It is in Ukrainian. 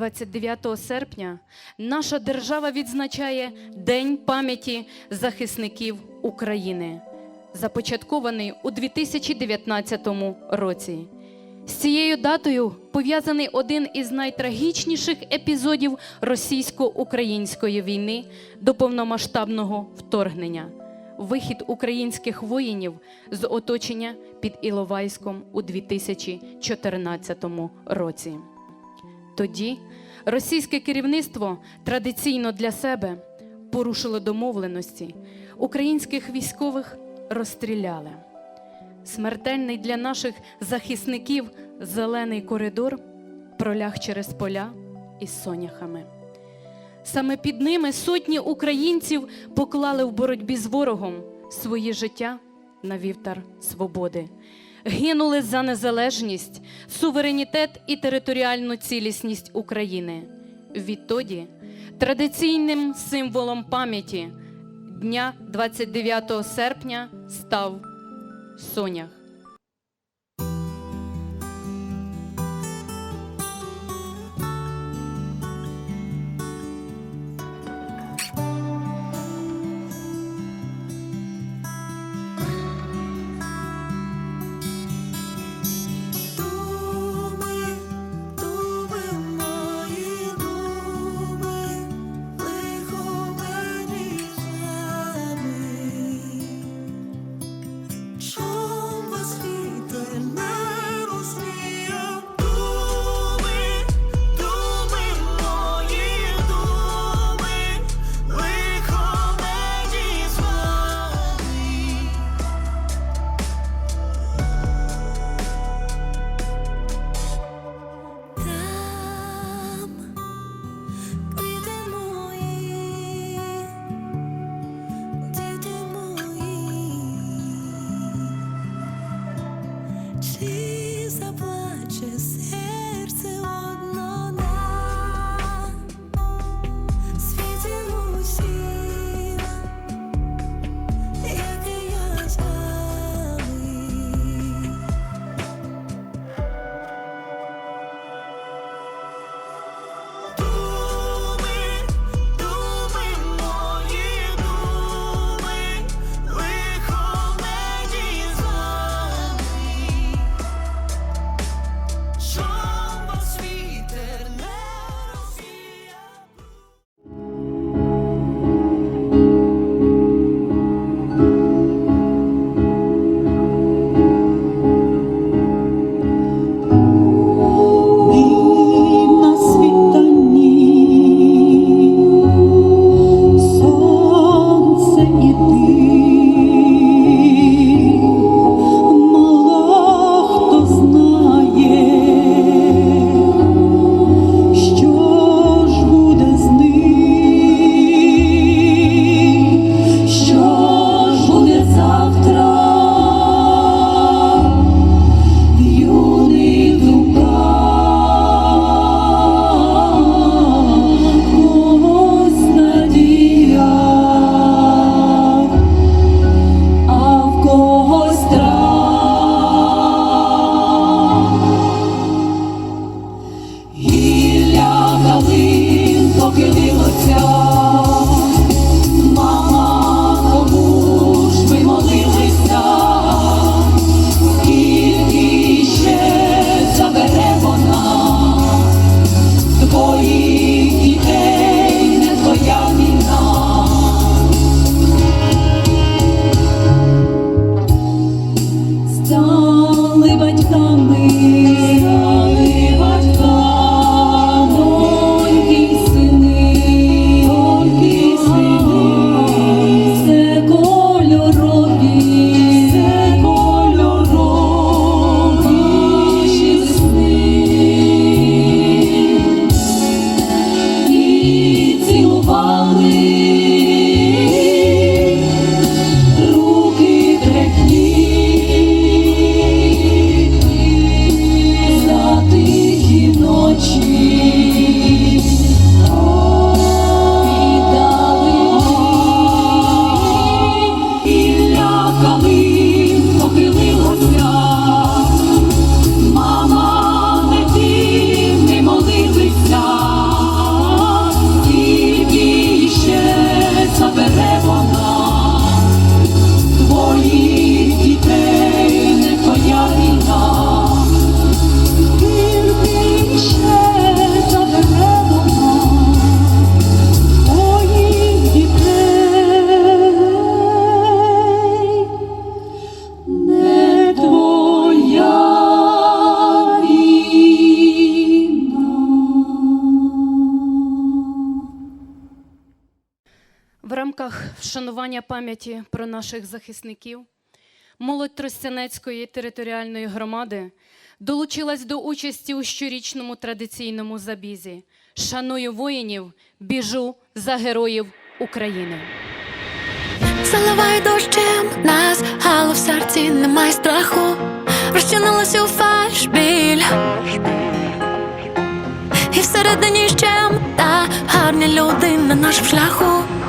29 серпня наша держава відзначає День пам'яті захисників України, започаткований у 2019 році. З цією датою пов'язаний один із найтрагічніших епізодів російсько-української війни до повномасштабного вторгнення вихід українських воїнів з оточення під Іловайськом у 2014 році. Тоді російське керівництво традиційно для себе порушило домовленості, українських військових розстріляли. Смертельний для наших захисників зелений коридор проляг через поля із соняхами. Саме під ними сотні українців поклали в боротьбі з ворогом свої життя на вівтар свободи, гинули за незалежність, суверенітет і територіальну цілісність України. Відтоді традиційним символом пам'яті дня 29 серпня став сонях. precious. Вшанування пам'яті про наших захисників, молодь Тростянецької територіальної громади долучилась до участі у щорічному традиційному забізі. Шаную воїнів, біжу за героїв України. Заливай дощем нас, але в серці немає страху. Розчинилась у фальш біль. І всередині ще та гарні люди на нашому шляху.